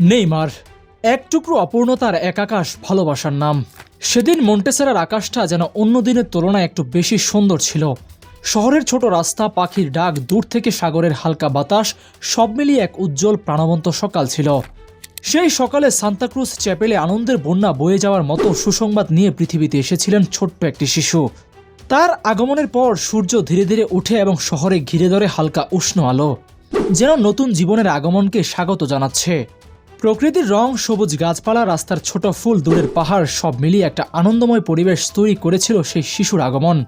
Neymar, এক টুকরো অপূর্ণতার এক আকাশ ভালোবাসার নাম। সেদিন মন্টেসেরার আকাশটা যেন অন্য দিনের তুলনায় একটু বেশি সুন্দর ছিল। শহরের ছোট রাস্তা, পাখির ডাক, দূর থেকে সাগরের হালকা বাতাস, সব মিলিয়ে এক উজ্জ্বল প্রাণবন্ত সকাল ছিল। সেই সকালে সান্তাক্রুজ চ্যাপেলে আনন্দের বন্যা বয়ে যাওয়ার মতো সুসংবাদ নিয়ে পৃথিবীতে এসেছিলেন ছোট্ট একটি শিশু। তার আগমনের পর সূর্য ধীরে ধীরে উঠে এবং শহরে ঘিরে ধরে হালকা উষ্ণ আলো, যেন নতুন জীবনের আগমনকে স্বাগত জানাচ্ছে। প্রকৃতির রং সবুজ গাছপালা, রাস্তার ছোট ফুল, দূরের পাহাড়, সব মিলিয়ে একটা আনন্দময় পরিবেশ তৈরি করেছিল সেই শিশুর আগমন।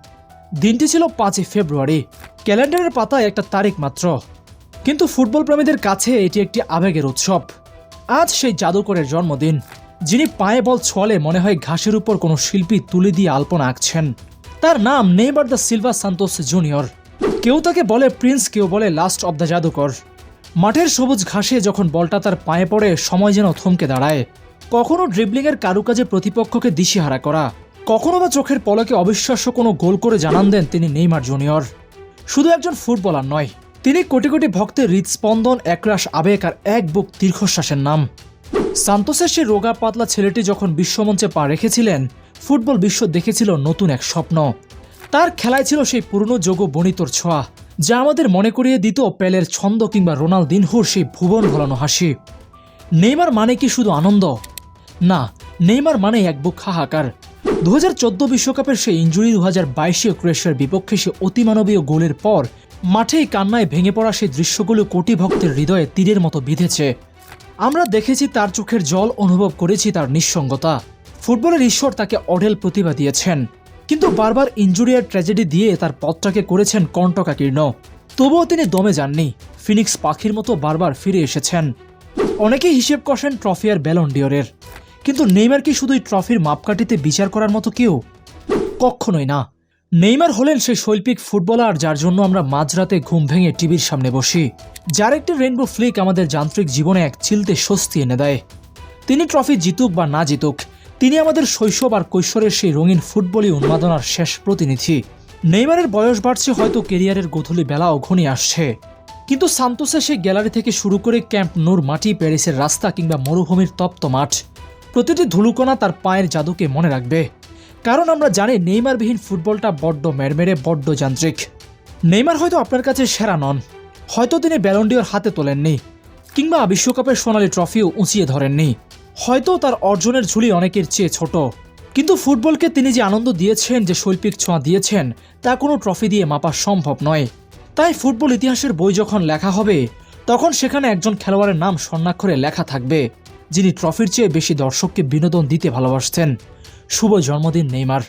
দিনটি ছিল পাঁচই ফেব্রুয়ারি, ক্যালেন্ডারের পাতায় একটা তারিখ মাত্র। কিন্তু ফুটবল প্রেমীদের কাছে এটি একটি আবেগের উৎসব। আজ সেই জাদুকরের জন্মদিন, যিনি পায়ে বল ছোয়ালে মনে হয় ঘাসের উপর কোনো শিল্পী তুলে দিয়ে আলপনা আঁকছেন। তার নাম Neymar da Silva Santos Junior. কেউ তাকে বলে প্রিন্স, কেউ বলে লাস্ট অব দ্য জাদুকর। মাঠের সবুজ ঘাসে যখন বলটা তার পায়ে পড়ে, সময় যেন থমকে দাঁড়ায়। কখনো ড্রিবলিংয়ের কারুকাজে প্রতিপক্ষকে দিশেহারা করা, কখনো বা চোখের পলকে অবিশ্বাস্য কোনো গোল করে জানান দেন তিনি নেইমার জুনিয়র। শুধু একজন ফুটবলার নয়, তিনি কোটি কোটি ভক্তের হৃদস্পন্দন, একরাশ আবেগ আর এক বুক দীর্ঘশ্বাসের নাম। সান্তোসের সেই রোগা পাতলা ছেলেটি যখন বিশ্বমঞ্চে পা রেখেছিলেন, ফুটবল বিশ্ব দেখেছিল নতুন এক স্বপ্ন। তার খেলায় ছিল সেই পুরনো যোগ বণিতর ছোঁয়া। যা আমাদের মনে করিয়ে দিত পেলের ছন্দ কিংবা রোনালদিনহুর সেই ভুবন ভোলানো হাসি। নেইমার মানে কি শুধু আনন্দ? না, নেইমার মানে এক বুক হাহাকার। দু হাজার চোদ্দ বিশ্বকাপের সেই ইঞ্জুরি দু হাজার বাইশে ক্রোয়েশিয়ার বিপক্ষে সে অতিমানবীয় গোলের পর মাঠেই কান্নায় ভেঙে পড়া সেই দৃশ্যগুলো কোটি ভক্তের হৃদয়ে তীরের মতো বিঁধেছে। আমরা দেখেছি তার চোখের জল অনুভব করেছি তার নিঃসঙ্গতা। ফুটবলের ঈশ্বর তাকে অঢেল প্রতিভা দিয়েছেন। কিন্তু বারবার ইঞ্জুরি আর ট্র্যাজেডি দিয়ে তার পথটাকে করেছেন কণ্টকাকীর্ণ তবুও তিনি দমে যাননি। ফিনিক্স পাখির মতো বারবার ফিরে এসেছেন। অনেকেই হিসেব কষেন ট্রফি আর ব্যালন ডিওরের কিন্তু নেইমার কি শুধুই ট্রফির মাপকাঠিতে বিচার করার মতো কেউ? কখনোই না। নেইমার হলেন সেই শৈল্পিক ফুটবলার যার জন্য আমরা মাঝরাতে ঘুম ভেঙে টিভির সামনে বসি। যার একটি রেইনবো ফ্লিক আমাদের যান্ত্রিক জীবনে এক চিলতে স্বস্তি এনে দেয়। তিনি ট্রফি জিতুক বা না জিতুক তিনি আমাদের শৈশব আর কৈশোরের সেই রঙিন ফুটবলই উন্মাদনার শেষ প্রতিনিধি। নেইমারের বয়স বাড়ছে হয়তো কেরিয়ারের গধূলি বেলাও ঘনিয়ে আসছে। কিন্তু সান্তোসের সেই গ্যালারি থেকে শুরু করে ক্যাম্প নূর মাটি, প্যারিসের রাস্তা কিংবা মরুভূমির তপ্ত মাঠ, প্রতিটি ধুলুকণা তার পায়ের জাদুকে মনে রাখবে। কারণ আমরা জানি নেইমারবিহীন ফুটবলটা বড্ড মেরমেরে বড্ড যান্ত্রিক। নেইমার হয়তো আপনার কাছে সেরা নন। হয়তো তিনি ব্যালন্ডিওর হাতে তোলেননি, কিংবা বিশ্বকাপের সোনালি ট্রফিও উঁচিয়ে ধরেননি। হয়তো তার অর্জনের ঝুলি অনেকের চেয়ে ছোট। কিন্তু ফুটবলকে তিনি যে আনন্দ দিয়েছেন, যে শৈল্পিক ছোঁয়া দিয়েছেন, তা কোনো ট্রফি দিয়ে মাপা সম্ভব নয়। তাই ফুটবল ইতিহাসের বই যখন লেখা হবে, তখন সেখানে একজন খেলোয়াড়ের নাম স্বর্ণাক্ষরে লেখা থাকবে, যিনি ট্রফির চেয়ে বেশি দর্শককে বিনোদন দিতে ভালোবাসতেন। শুভ জন্মদিন, নেইমার।